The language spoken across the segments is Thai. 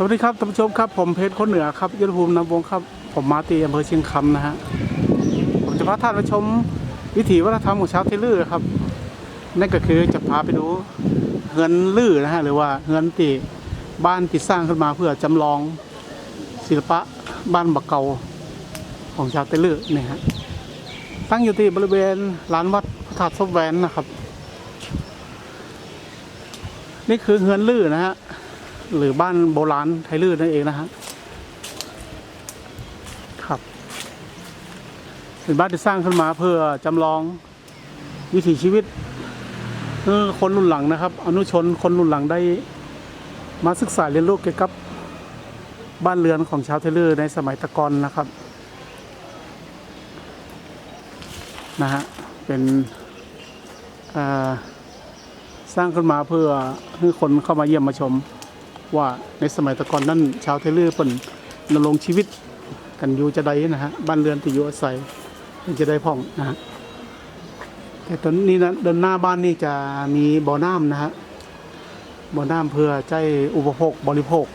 สวัสดีครับท่านผู้ชมครับผมเพชรคนเหนือครับยุทธภูมินำวงครับ ผมมาตีอำเภอเชียงคำนะฮะผมจะพาท่านไปชมวิถีวัฒนธรรมของชาวเทลือครับ นั่นก็คือจะพาไปดูเฮือนลือนะฮะหรือว่าเฮือนตีบ้านที่สร้างขึ้นมาเพื่อจำลองศิลปะบ้านบักเกาของชาวเทลือนี่ฮะตั้งอยู่ที่บริเวณลานวัดพระธาตุซบแวนนะครับ นี่คือเฮือนลือนะฮะ หรือบ้านโบราณไทยลื่นนั่นเองนะฮะครับเป็นบ้านที่สร้างขึ้นมาเพื่อจำลองวิถีชีวิตเพื่อคนรุ่นหลังนะครับ อนุชนคนรุ่นหลังได้มาศึกษาเรียนรู้เกี่ยวกับบ้านเรือนของชาวไทยลื่นในสมัยตะกอนนะครับนะฮะเป็นอ่าสร้างขึ้นมาเพื่อให้คนเข้ามาเยี่ยมมาชม ว่าในสมัยตะก่อนนั้นชาวไทยลื้อเปิ่นรงชีวิตกันอยู่จะได้นะฮะบ้านเรือนที่อยู่อาศัยมันจะได้พ่องนะฮะแต่ตอนนี้นะเดินหน้าบ้านนี่จะมีบ่อน้ำนะฮะบ่อน้ำเพื่อใจอุปโภคบริโภค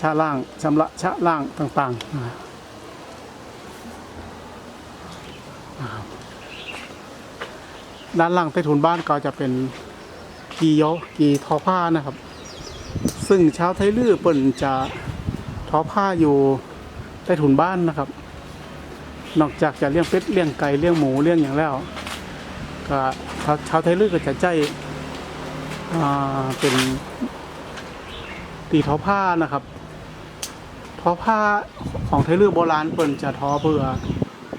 ชะล่างชำระชะล่างต่างๆนะฮะด้านล่างใต้ถุนบ้านก็จะเป็นกีโยกีทอผ้านะครับ ซึ่งชาวไทลื้อเปิ่นจะทอผ้าอยู่ใต้ถุนบ้านนะครับ นอกจากจะเลี้ยงเป็ดเลี้ยงไก่เลี้ยงหมูเลี้ยงอย่างแล้วก็ชาวไทลื้อก็จะใจเป็นตีทอผ้านะครับ ทอผ้าของไทลื้อโบราณเปิ่นจะทอเพื่อ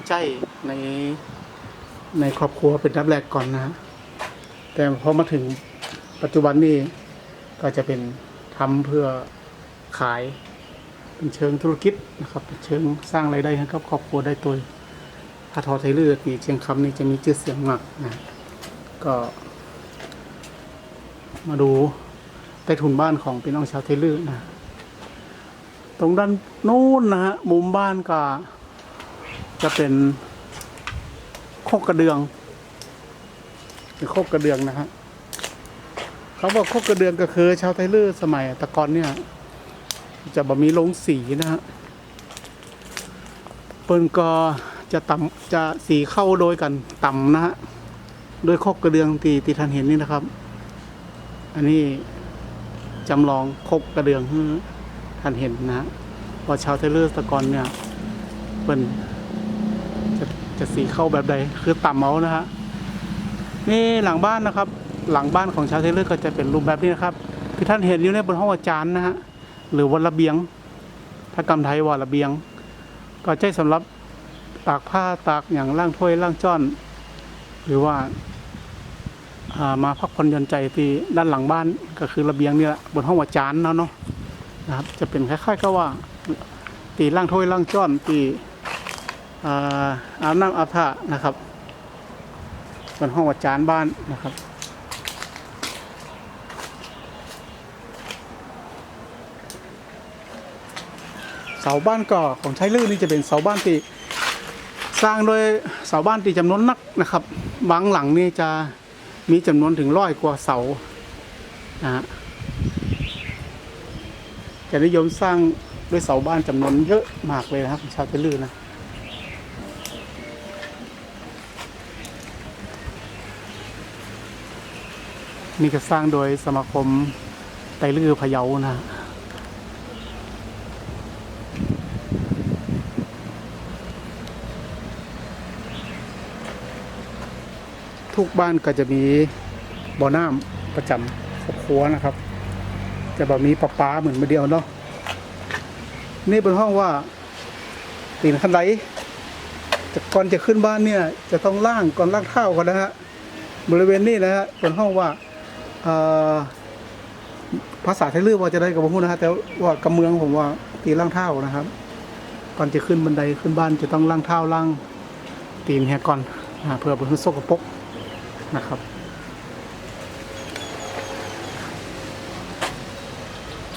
ใจในในครอบครัวเป็นดับแรกก่อนนะฮะแต่พอมาถึงปัจจุบันนี้ก็จะเป็น ทำเพื่อขายเป็นเชิงธุรกิจนะครับเป็นเชิงสร้างรายได้ให้กับครอบครัวได้ตัวถ้าทอไทยเลือกนี่เชียงคำนี่จะมีชื่อเสียงมากนะก็ มาดูใต้ถุนบ้านของพี่น้องชาวไทยลือนะตรงด้านนู้นนะฮะมุมบ้านก็จะเป็นโคกกระเดืองเป็นโคกกระเดืองนะฮะ เขาบอกโคกกระเดืองก็คือชาวไทยลื้อสมัยตะกอนเนี่ย จะบ่มีลงสีนะฮะเปิ้นก็จะต่ำจะสีเข้าโดยกันต่ำนะฮะโดยโคกกระเดืองตีตีท่านเห็นนี่นะครับ อันนี้จำลองโคกกระเดืองให้ท่านเห็นนะฮะว่าชาวไทยลื้อตะกอนเนี่ยเปิ้นจะจะสีเข้าแบบใดคือต่ำเอานะฮะนี่หลังบ้านนะครับ หลังบ้านของชาวไทยเลือกก็จะเป็นรูปแบบนี้นะครับที่ท่านเห็นอยู่ในบนห้องอาจารย์นะฮะหรือวันระเบียง ถ้ากำไทยว่าระเบียง ก็ใช้สำหรับตากผ้าตากอย่างล่างถ้วยล่างจ้อน หรือว่าามาพักผ่อนหย่อนใจที่ด้านหลังบ้านก็คือระเบียงนี่แหละบนห้องอาจารย์เนาะเนาะนะครับจะเป็นคล้ายๆกับว่าตีล่างถ้วยล่างจ้อนตีอาอาบน้ำอาบท่านะครับบนห้องอาจารย์บ้านนะครับ เสาบ้านก่อของใช้ลื่นนี่จะเป็นเสาบ้านที่สร้างโดยเสาบ้านที่จำนวนนักนะครับ บางหลังนี่จะมีจำนวนถึงร้อยกว่าเสานะฮะจะนิยมสร้างด้วยเสาบ้านจำนวนเยอะมากเลยนะครับของชาวไทยลื่นนะนี่ก็สร้างโดยสมาคมไตลือพะเยานะ ทุกบ้านก็จะมีบ่อน้ำประจำครอบครัวนะครับ จะแบบมีประปาเหมือนมาเดียวเนาะนี่เป็นห้องว่าตีนขั้นไดจะก่อนจะขึ้นบ้านเนี่ย จะต้องล่างก่อนล่างเท้าก่อนนะฮะบริเวณนี้นะฮะเป็นห้องว่าภาษาไทยลืองว่าจะได้กับผมนะฮะแต่ว่ากำเมืองผมว่าตีล่างเท้านะครับ ก่อนจะขึ้นบันไดขึ้นบ้านจะต้องล่างเท้าล่างตีนแหกก่อนอเพื่อเป็นสกปรก นะครับ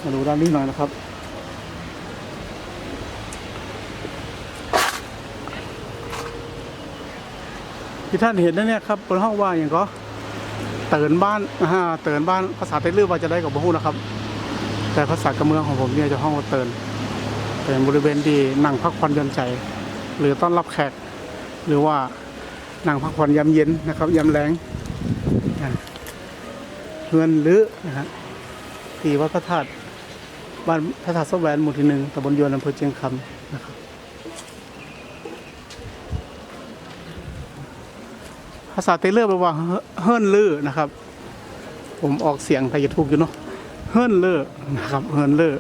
มาดูด้านนี้หน่อยนะครับ ที่ท่านเห็นนั่นเนี่ยครับบนห้องว่าอย่างก็เตือนบ้านอ่าเตือนบ้านภาษาไทยลือว่าจะได้กับบ่ฮู้นะครับ แต่ภาษากระเมืองของผมเนี่ยจะห้องว่าเตินเป็นบริเวณที่นั่งพักผ่อนหย่อนใจ หรือต้อนรับแขกหรือว่า นั่งพักผ่อนยามเย็นนะครับยามแรงเฮือนหรือนะฮะที่วัดพระธาตุบ้านพระธาตุสแหวนหมู่ที่หนึ่งตำบลยวนอำเภอเชียงคำนะครับภาษาเตเลอร์แปลว่าเฮเฮิรนลือนะครับ ผมออกเสียงไทยถูกอยู่เนาะเฮิรนเลอร์นะครับเฮิรนเลอ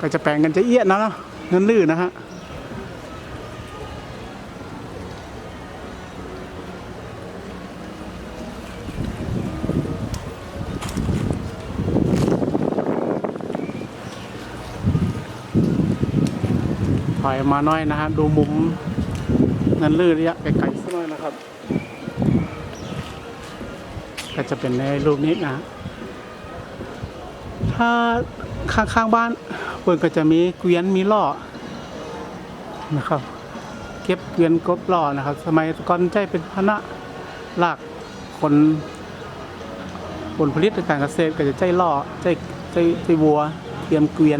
ก็จะแปลงกันจะเอี้ยนนะเงินลือนนะฮะถอยมาหน้อยนะฮะดูมุมเฮินลือระยะไกลๆสักหน่อยนะครับ ก็จะเป็นในรูปนี้นะ ถ้า ข้างๆบ้านเปิดก็จะมีเกวียนมีล่อนะครับ เก็บเกวียนกบล่อนะครับ สมัยก่อนใจเป็นพนะลากคนผลผลิตทางการเกษตรก็จะใจล่อใจใจใจวัวเตรียมเกวียน